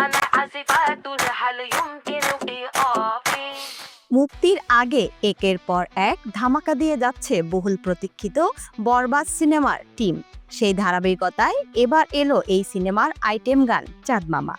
أنا عازفات هل يمكن إيقافي মুক্তির আগে একের পর এক ধামাকা দিয়ে যাচ্ছে বহুল প্রতীক্ষিত বরবাদ সিনেমার টিম সেই ধারাবাহিকতায় এবার এলো এই সিনেমার আইটেম গান চাঁদ মামা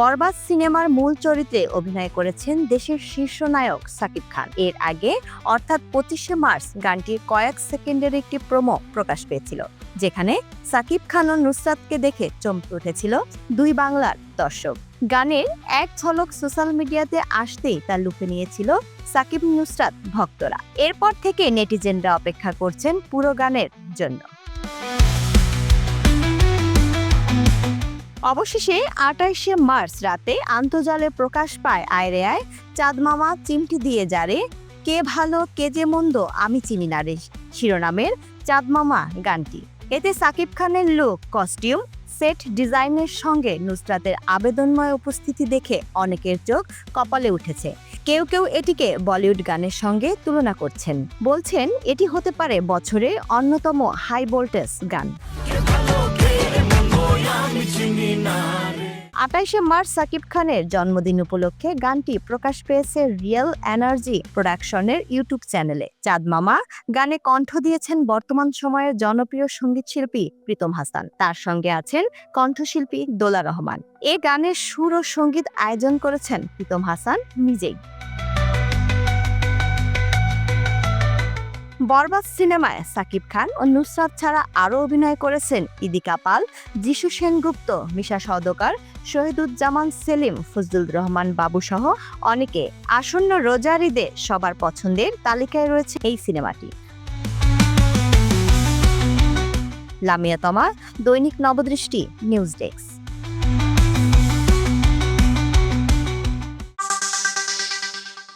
বরবাদ সিনেমার মূল চরিত্রে অভিনয় করেছেন দেশের শীর্ষ নায়ক সাকিব খান। এর আগে, অর্থাৎ পঁচিশে মার্চ, গানটির কয়েক সেকেন্ডের একটি প্রোমো প্রকাশ পেয়েছিল, যেখানে সাকিব খান ও নুসরাতকে দেখে চমকে উঠেছিল দুই বাংলার দর্শক। গানের এক ঝলক সোশ্যাল মিডিয়াতে আসতেই তা লুপে নিয়েছিল সাকিব নুসরাত ভক্তরা। এরপর থেকে নেটিজেনরা অপেক্ষা করছেন পুরো গানের জন্য। অবশেষে আঠাইশে মার্চ রাতে আন্তর্জালে প্রকাশ পায় আয়রে আয়, চাঁদ মামা চিমটি দিয়ে যারে, কে ভালো, কে যে মন্দ, আমি চিনি না রে শিরোনামের চাঁদ মামা গানটি। এতে সাকিব খানের লুক কস্টিউম সেট ডিজাইনের সঙ্গে নুসরাতের আবেদনময় উপস্থিতি দেখে অনেকের চোখ কপালে উঠেছে। কেউ কেউ এটিকে বলিউড গানের সঙ্গে তুলনা করছেন। বলছেন, এটি হতে পারে বছরে অন্যতম হাই ভোল্টেজ গান। আঠাইশে মার্চ সাকিব খানের জন্মদিন উপলক্ষে গানটি প্রকাশ পেয়েছে রিয়েল এনার্জি প্রোডাকশনের ইউটিউব চ্যানেলে। চাঁদ মামা গানে কণ্ঠ দিয়েছেন বর্তমান সময়ের জনপ্রিয় সংগীত শিল্পী প্রীতম হাসান। তার সঙ্গে আছেন কণ্ঠশিল্পী দোলা রহমান। এ গানের সুর ও সংগীত আয়োজন করেছেন প্রীতম হাসান নিজেই। বরবাদ সিনেমায় সাকিব খান ও নুসরাত ছাড়া আরও অভিনয় করেছেন ইদিকা পাল, যিশু সেনগুপ্ত, মিশা সওদকার শহীদুজ্জামান সেলিম, ফজলুর রহমান বাবু সহ অনেকে আসন্ন রোজার ঈদে সবার পছন্দের তালিকায় রয়েছে এই সিনেমাটি। লামিয়া তমা, দৈনিক নবদৃষ্টি নিউজ ডেস্ক